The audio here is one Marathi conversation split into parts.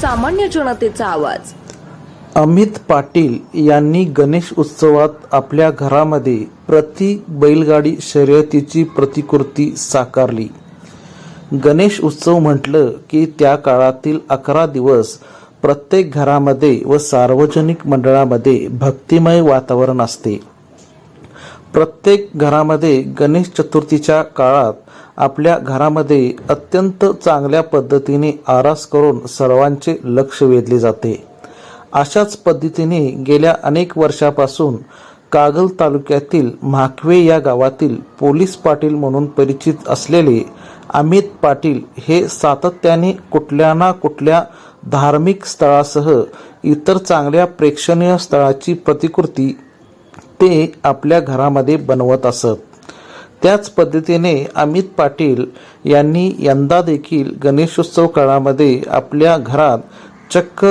सामान्य जनतेचा आवाज. अमित पाटील यांनी गणेश उत्सवात आपल्या घरामध्ये प्रति बैलगाडी शर्यतीची प्रतिकृती साकारली. गणेश उत्सव म्हटलं की त्या काळातील अकरा दिवस प्रत्येक घरामध्ये व सार्वजनिक मंडळामध्ये भक्तिमय वातावरण असते. प्रत्येक घरामध्ये गणेश चतुर्थीच्या काळात आपल्या घरामध्ये अत्यंत चांगल्या पद्धतीने आरास करून सर्वांचे लक्ष वेधले जाते. अशाच पद्धतीने गेल्या अनेक वर्षापासून कागल तालुक्यातील म्हाकवे या गावातील पोलीस पाटील म्हणून परिचित असलेले अमित पाटील हे सातत्याने कुठल्या ना कुठल्या धार्मिक स्थळासह इतर चांगल्या प्रेक्षणीय स्थळाची प्रतिकृती ते आपल्या घरामध्ये बनवत असत. त्याच पद्धतीने अमित पाटील यांनी यंदा देखील गणेशोत्सव काळामध्ये आपल्या घरात चक्क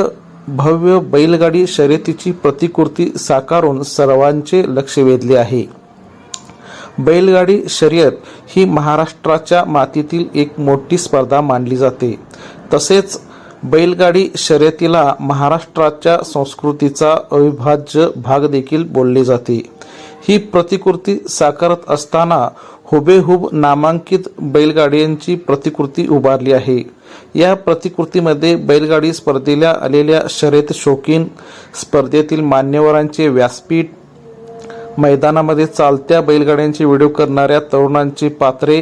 भव्य बैलगाडी शर्यतीची प्रतिकृती साकारून सर्वांचे लक्ष वेधले आहे. बैलगाडी शर्यत ही महाराष्ट्राच्या मातीतील एक मोठी स्पर्धा मानली जाते. तसेच बैलगाडी शर्यतीला महाराष्ट्राच्या संस्कृतीचा अविभाज्य भाग देखील बोलले जाते. ही प्रतिकृती साकारत असताना हुबेहूब नामांकित बैलगाड्यांची प्रतिकृती उभारली आहे. या प्रतिकृतीमध्ये बैलगाडी स्पर्धेला आलेल्या शर्यत शौकीन स्पर्धेतील मान्यवरांचे व्यासपीठ मैदानामध्ये चालत्या बैलगाड्यांचे व्हिडिओ करणाऱ्या तरुणांची पात्रे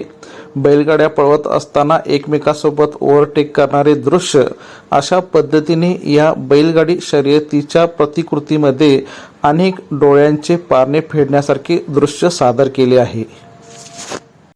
बैलगाड्या पळवत असताना एकमेकासोबत ओव्हरटेक करणारे दृश्य अशा पद्धतीने या बैलगाडी शर्यतीच्या प्रतिकृतीमध्ये अनेक डोळ्यांचे पारणे फेडण्यासारखे दृश्य सादर केले आहे.